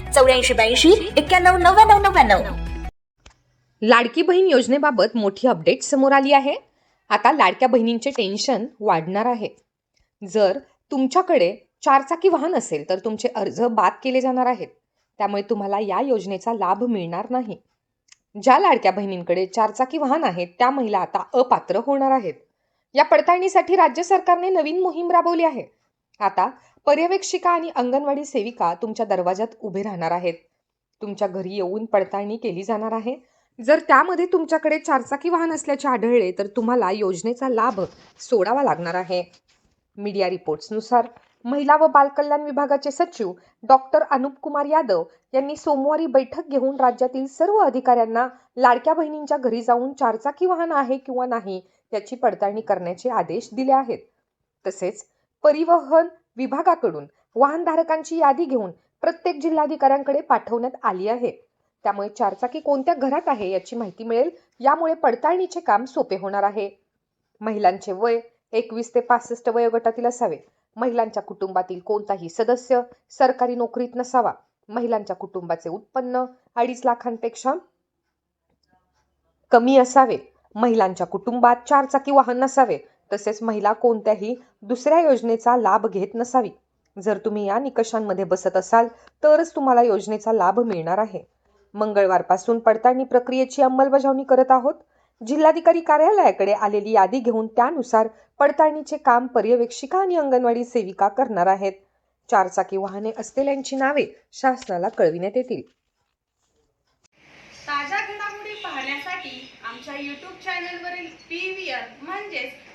चौऱ्याऐंशी ब्याऐंशी एक्क्याण्णव नव्याण्णव नव्याण्णव. लाडकी बहीण योजनेबाबत मोठी अपडेट समोर आली आहे. आता लाडक्या बहिणींचे टेन्शन वाढणार आहे. जर तुमच्याकडे चारचाकी वाहन असेल तर तुमचे अर्ज बाद केले जाणार आहेत. त्यामुळे तुम्हाला या योजनेचा लाभ मिळणार नाही. ज्या लाडक्या बहिणींकडे चारचाकी वाहन आहेत त्या महिला आता अपात्र होणार आहेत. या पडताळणीसाठी राज्य सरकारने नवीन मोहीम राबवली आहे. आता पर्यवेक्षिका आणि अंगणवाडी सेविका तुमच्या दरवाजात उभे राहणार आहेत. तुमच्या घरी येऊन पडताळणी केली जाणार आहे. जर त्यामध्ये तुमच्याकडे चारचाकी वाहन असल्याचे आढळले तर तुम्हाला योजनेचा लाभ सोडावा लागणार आहे. मीडिया रिपोर्ट्सनुसार महिला व बालकल्याण विभागाचे सचिव डॉक्टर अनुप कुमार यादव यांनी सोमवारी बैठक घेऊन राज्यातील सर्व अधिकाऱ्यांना लाडक्या बहिणींच्या घरी जाऊन चारचाकी वाहन आहे किंवा नाही याची पडताळणी करण्याचे आदेश दिले आहेत. तसेच परिवहन विभागाकडून वाहनधारकांची यादी घेऊन प्रत्येक जिल्हाधिकाऱ्यांकडे पाठवण्यात आली आहे. त्यामुळे चारचाकी कोणत्या घरात आहे याची माहिती मिळेल. यामुळे पडताळणीचे काम सोपे होणार आहे. महिलांचे वय एकवीस ते पासष्ट वयोगटातील असावे. महिलांच्या कुटुंबातील कोणताही सदस्य सरकारी नोकरीत नसावा. महिलांच्या कुटुंबाचे उत्पन्न अडीच लाखांपेक्षा कमी असावे. महिलांच्या कुटुंबात चारचाकी वाहन नसावे. तसेच महिला कोणत्याही दुसऱ्या योजनेचा लाभ घेत नसावी. जर तुम्ही या निकषांमध्ये बसत असाल तरच तुम्हाला योजनेचा लाभ मिळणार आहे. मंगळवारपासून पडताळणी प्रक्रियेची अंमलबजावणी करत आहोत. जिल्हाधिकारी कार्यालयाकडे आलेली यादी घेऊन त्यानुसार पडताळणीचे काम पर्यवेक्षिका आणि अंगणवाडी सेविका करणार आहेत. चारचाकी वाहने असलेल्यांची नावे शासनाला कळविण्यात येतील. ताज्या घडामोडी पाहण्यासाठी आमच्या युट्यूब चॅनलवरील पी व्ही आर म्हणजेच